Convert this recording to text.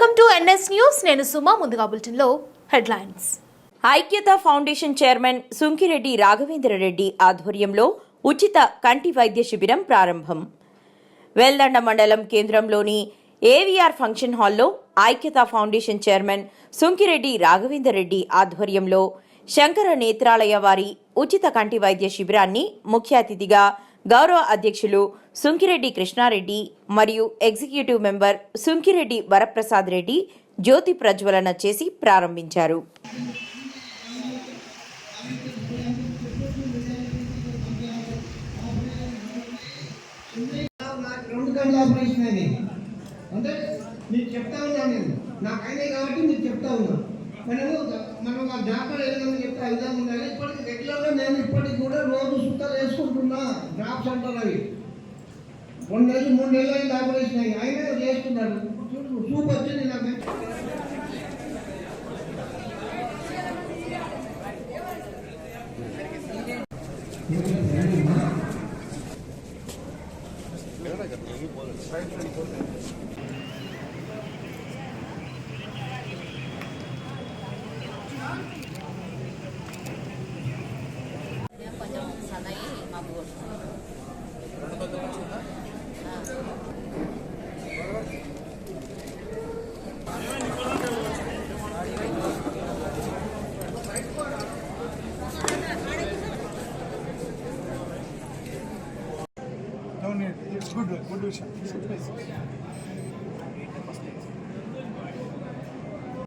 Welcome to NS news. నేను సుమా ముందుగా బులెటిన్లో headlines. Aikyata foundation chairman Sunkireddy Raghavendra Reddy ఆధ్వర్యంలో ఉచిత కంటి వైద్య శిబిరం ప్రారంభం. వెల్దండ మండలం కేంద్రంలోని ఏవీఆర్ ఫంక్షన్ హాల్లో ఐక్యత ఫౌండేషన్ చైర్మన్ సుంకిరెడ్డి రాఘవేంద్రరెడ్డి ఆధ్వర్యంలో శంకర నేత్రాలయ వారి ఉచిత కంటి వైద్య శిబిరాన్ని ముఖ్య అతిథిగా గౌరవ అధ్యక్షులు సుంకిరెడ్డి కృష్ణారెడ్డి మరియు ఎగ్జిక్యూటివ్ మెంబర్ సుంకిరెడ్డి వరప్రసాద్ రెడ్డి జ్యోతి ప్రజ్వలన చేసి ప్రారంభించారు. అంటే నీకు చెప్తా ఉన్నాను నేను. నాకు కాబట్టి నీకు చెప్తా ఉన్నా. మనము మనం ఆ జాతర ఏదైనా చెప్తే ఆ విధంగా ఉండాలి. ఇప్పటికి రెగ్యులర్గా నేను ఇప్పటికి కూడా రోజు సుత్తలు వేసుకుంటున్నా డ్రాప్స్ అంటారు అవి రెండు నెలలు మూడు నెలలు అయింది ఆపరేషన్ అయ్యి అయినా చేసుకున్నాడు చూడు సూప్ వచ్చింది నాకు కొంచెం It's good. Good vision. Good place.